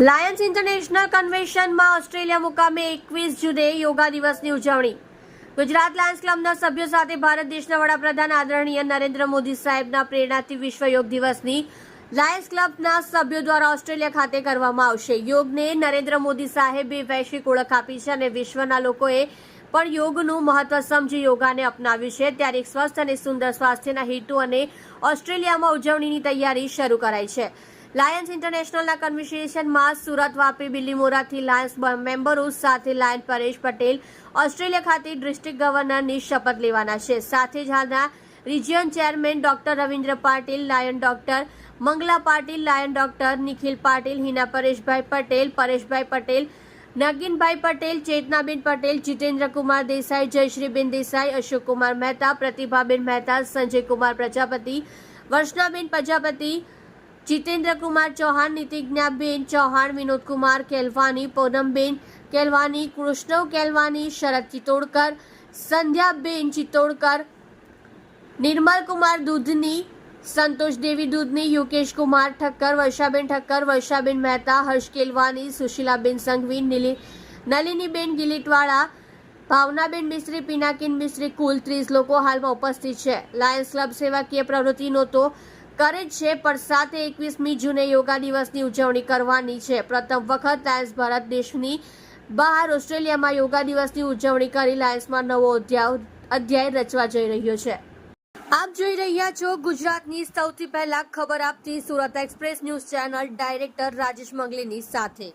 Lions international કન્વેન્શનમાં Australia મુકામે એકવીસ જૂને યોગા દિવસની ઉજવણી. ગુજરાત લાયન્સ ક્લબના સભ્યો સાથે ભારત દેશના વડાપ્રધાન આદરણીય નરેન્દ્ર મોદી સાહેબના પ્રેરણાથી વિશ્વ યોગ દિવસની લાયન્સ ક્લબના સભ્યો દ્વારા ઓસ્ટ્રેલિયા ખાતે કરવામાં આવશે. યોગને નરેન્દ્ર મોદી સાહેબે વૈશ્વિક ઓળખ આપી છે અને વિશ્વના લોકોએ પણ યોગનું મહત્વ સમજી યોગાને અપનાવ્યું છે. ત્યારે એક સ્વસ્થ અને સુંદર સ્વાસ્થ્યના હેતુ અને ઓસ્ટ્રેલિયામાં ઉજવણીની તૈયારી શરૂ કરાઈ છે. લાયન્સ ઇન્ટરનેશનલના કન્વર્સેશનમાં સુરત વાપી બિલીમોરાથી લાયન્સ મેમ્બરો સાથે લાયન પરેશ પટેલ ઓસ્ટ્રેલિયા ખાતે ડિસ્ટ્રિક્ટ ગવર્નરની શપથ લેવાના છે. સાથે જ હાલના region chairman doctor Ravindra Patil lion doctor Mangala Patil lion doctor Nikhil Patil, Hina Pareshbhai Patel Pareshbhai Patel, Naginbhai Patel, Chetnaben Patel Jitendrakumar Desai, Jayshreeben Desai Ashokkumar Mehta, Pratibhaben Mehta, Sanjaykumar Prajapati, Varshnaben Prajapati Jitendrakumar Chauhan, Nitignaben Chauhan Vinodkumar Kelwani Poonamben Kelwani Krishnav Kelwani Sharad Chittodkar, Sandhyaben Chittodkar Nirmalkumar Dudhni, Santosh Devi દૂધની, યુકેશ કુમાર ઠક્કર વર્ષાબેન ઠક્કર વર્ષાબેન મહેતા, હર્ષ કેલવાની સુશીલાબેન સંઘવી, નીલી નલિનીબેન ગિલીટવાળા, ભાવનાબેન મિસ્ત્રી, પિનાકીન મિસ્ત્રી, કુલ ત્રીસ લોકો હાલમાં ઉપસ્થિત છે. Lions club સેવાકીય પ્રવૃત્તિનો તો કરે છે, પણ સાથે એકવીસમી જૂને યોગા દિવસની ઉજવણી કરવાની છે. પ્રથમ વખત લાયન્સ ભારત દેશની બહાર ઓસ્ટ્રેલિયામાં યોગા દિવસની ઉજવણી કરી લાયન્સમાં નવો અધ્યાય રચવા જઈ રહ્યો છે. આપ જોઈ રહ્યા છો ગુજરાતની સૌથી પહેલા ખબર આપતી Surat express news channel director Rajesh મંગલીની સાથે.